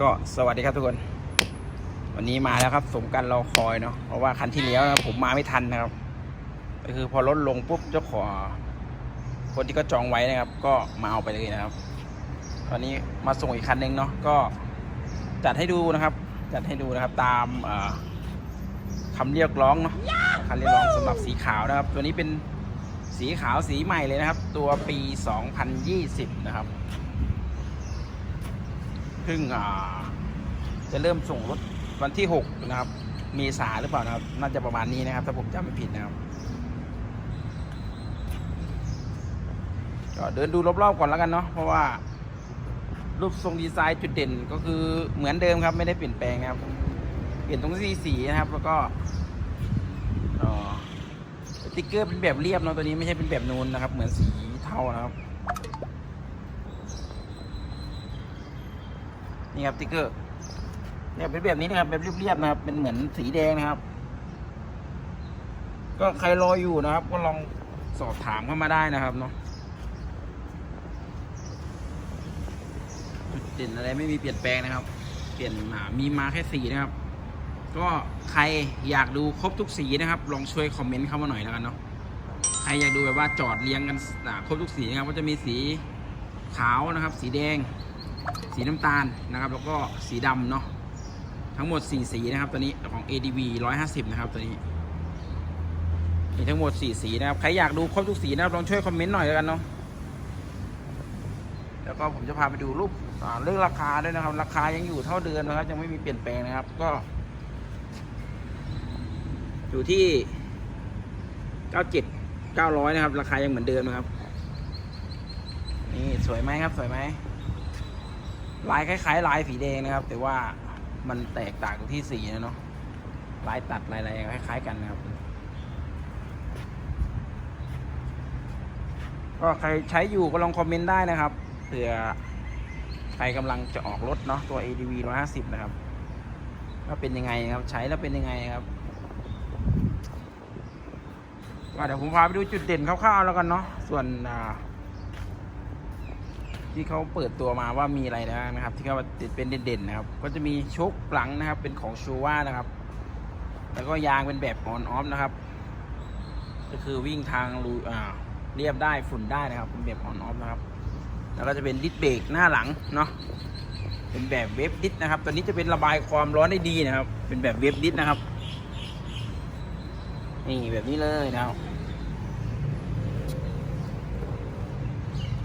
ก็สวัสดีครับทุกคน วันนี้มาแล้วครับ สมกันรอคอยเนาะเพราะว่าคันที่แล้วนะผมมาไม่ทันนะครับ ก็คือพอรถลงปุ๊บเจ้าของคนที่ก็จองไว้นะครับ ก็มาเอาไปเลยนะครับ ตอนนี้มาส่งอีกคันหนึ่งเนาะก็จัดให้ดูนะครับ จัดให้ดูนะครับตามเอ่อคำเรียกร้องเนาะคำเรียกร้องสำหรับสีขาวนะครับ ตัวนี้เป็นสีขาวสีใหม่เลยนะครับ ตัวปี 2020 นะครับ พิ่งจะเริ่มส่งรถวันที่ 6 นะครับเมษาหรือเปล่านะครับ น่าจะประมาณนี้นะครับ ถ้าผมจำไม่ผิดนะครับก็เดินดูรอบๆก่อนแล้วกันเนาะเพราะว่ารูปทรงดีไซน์จุดเด่นก็คือเหมือนเดิมครับ ไม่ได้เปลี่ยนแปลงนะครับ เปลี่ยนตรงสีสีนะครับ แล้วก็สติ๊กเกอร์เป็นแบบเรียบเนาะตัวนี้ไม่ใช่เป็นแบบนูนนะครับ เหมือนสีเทานะครับ นี่ครับติ๊กเกอร์เนี่ยเป็นแบบนี้นะครับแบบเรียบๆนะครับเป็นเหมือนสีแดงนะครับ ก็ใครรออยู่นะครับ ก็ลองสอบถามเข้ามาได้นะครับเนาะจุดเด่นอะไรไม่มีเปลี่ยนแปลงนะครับ เปลี่ยนอ่ามีมาแค่สีนะครับ ก็ใครอยากดูครบทุกสีนะครับ ลองช่วยคอมเมนต์เข้ามาหน่อยแล้วกันเนาะใครอยากดูแบบว่าจอดเรียงกันครบทุกสีนะครับก็จะมีสีขาวนะครับ สีแดง สีน้ำตาลนะครับ แล้วก็สีดำเนาะทั้งหมด 4 สีนะครับตัวนี้ของ ADV 150 นะครับตัวนี้มีทั้งหมด 4 สีนะครับ ใครอยากดูครบทุกสีนะครับลองช่วยคอมเมนต์หน่อยแล้วกันเนาะแล้วก็ผมจะพาไปดูรูปเรื่องราคาด้วยนะครับ ราคายังอยู่เท่าเดิมนะครับ ยังไม่มีเปลี่ยนแปลงนะครับ ก็ อยู่ที่ 97 900 นะครับ ราคายังเหมือนเดิมนะครับ นี่สวยไหมครับสวยไหม ลายคล้าย ๆ ลายสีแดงนะครับ แต่ว่ามันแตกต่างตรงที่สีนะเนาะลายตัดลายอะไรคล้ายๆ กันนะครับ ก็ใครใช้อยู่ก็ลองคอมเมนต์ได้นะครับเผื่อใครกำลังจะออกรถเนาะตัว ADV 150 นะครับว่าเป็นยังไงครับ ใช้แล้วเป็นยังไงครับก็เดี๋ยวผมพาไปดูจุดเด่นคร่าวๆแล้วกันเนาะส่วนอ่า ที่เขาเปิดตัวมาว่ามีอะไรนะครับ ที่เขาติดเป็นเด่นๆนะครับ ก็จะมีชุกหลังนะครับ เป็นของชูว่านะครับ แล้วก็ยางเป็นแบบออนออฟนะครับ ก็คือวิ่งทางรูอ่าเรียบได้ฝุ่นได้นะครับเป็นแบบออนออฟนะครับ แล้วก็จะเป็นดิสเบรกหน้าหลังเนาะเป็นแบบเวฟดิสนะครับ ตัวนี้จะเป็นระบายความร้อนได้ดีนะครับ เป็นแบบเวฟดิสนะครับนี่แบบนี้เลยนะครับ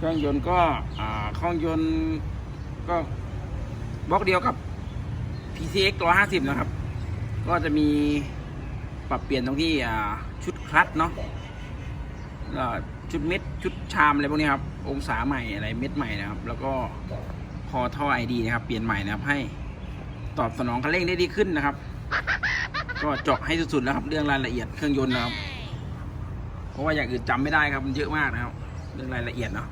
เครื่องยนต์ก็อ่าเครื่องยนต์ก็บล็อกเดียวกับ PCX 150 นะครับ ก็จะมีปรับเปลี่ยนตรงที่อ่าชุดคลัตช์เนาะชุดเม็ดชุดชามอะไรพวกนี้ครับ องศาใหม่อะไรเม็ดใหม่นะครับ แล้วก็คอท่อไอดีนะครับ เปลี่ยนใหม่นะครับ ให้ตอบสนองคันเร่งได้ดีขึ้นนะครับ ก็เจาะให้สุดๆแล้วครับ เรื่องรายละเอียดเครื่องยนต์นะครับ เพราะว่าอย่างอื่นจำไม่ได้ครับมันเยอะมากนะครับ เรื่องรายละเอียดเนาะ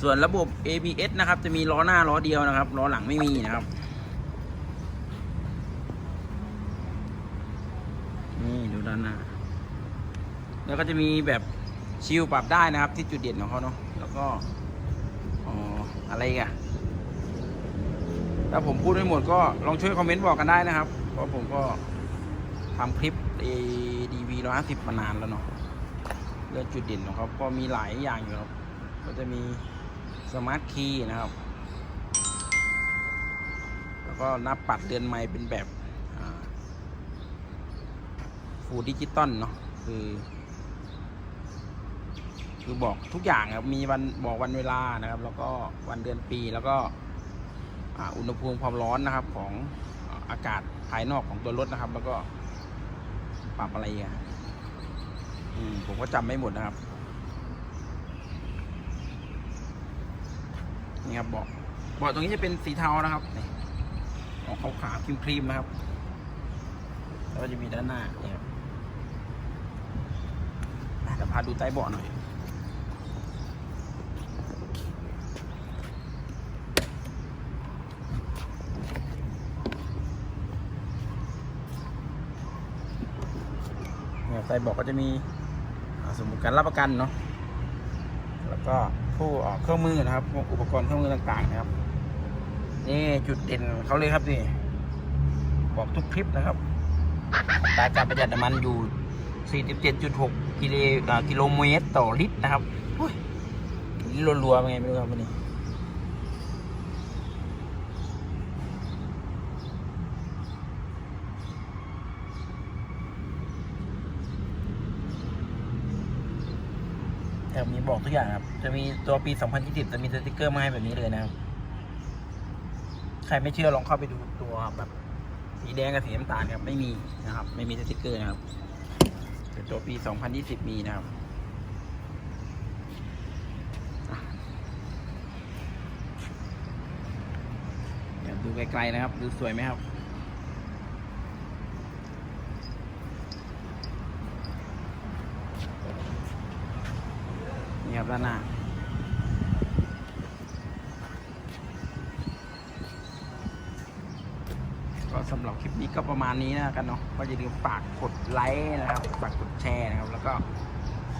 ส่วนระบบ ABS นะครับ จะมีล้อหน้าล้อเดียวนะครับล้อหลังไม่มีนะครับนี่ดูด้านหน้า แล้วก็จะมีแบบชิลปรับได้นะครับ ที่จุดเด่นของเขาเนาะแล้วก็อ๋ออะไรกันถ้าผมพูดไม่หมดก็ลองช่วยคอมเมนต์บอกกันได้นะครับ เพราะผมก็ทำคลิป ADV 150มานานแล้วเนาะเรื่องจุดเด่นของเขาก็มีหลายอย่างอยู่ครับ ก็จะมี สมาร์ทคีย์นะครับ แล้วก็นับปัดเดือนใหม่เป็นแบบฟูดิจิตอลเนาะคือ คือบอกทุกอย่างครับ มีวันบอกวันเวลานะครับ แล้วก็วันเดือนปีแล้วก็อุณหภูมิความร้อนนะครับของอากาศภายนอกของตัวรถนะครับ แล้วก็ปรับอะไรอะผมก็จำไม่หมดนะครับ นี่ครับเบาะเบาะตรงนี้จะเป็นสีเทานะครับนี่ออกขาวขาวๆครีมๆนะครับแล้วก็จะมีด้านหน้าเนี่ยครับอะเดี๋ยวพาดูใต้เบาะหน่อยเนี่ยใต้เบาะก็จะมีสมุดการรับประกันเนาะแล้วก็ วกเอ่อเครื่องมือนะครับพวกอุปกรณ์เครื่องมือต่างๆนะครับ นี่จุดเด่นเขาเลยครับนี่บอกทุกคลิปนะครับตาการประหยัดน้ำมันอยู่ 47.6 กิโลกิโลเมตรต่อลิตรนะครับอุ้ยนี่รัวๆเป็นไงไม่รู้ครับวันนี้ แต่มีบอกทุกอย่างครับ จะมีตัวปี 2020 จะมีสติกเกอร์มาให้แบบนี้เลยนะครับ ใครไม่เชื่อลองเข้าไปดูตัวแบบสีแดงกับสีน้ำตาลครับไม่มีนะครับ ไม่มีสติกเกอร์นะครับแต่ตัวปี 2020 มีนะครับดูไกลๆนะครับ ดูสวยไหมครับ ครับด้านหน้าก็สำหรับคลิปนี้ก็ประมาณนี้นะกันเนาะก็อย่าลืมฝากกดไลค์นะครับฝากกดแชร์นะครับ แล้วก็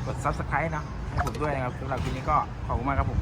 กด subscribe นะให้ผมด้วยนะครับสำหรับคลิปนี้ก็ขอบคุณมากครับผม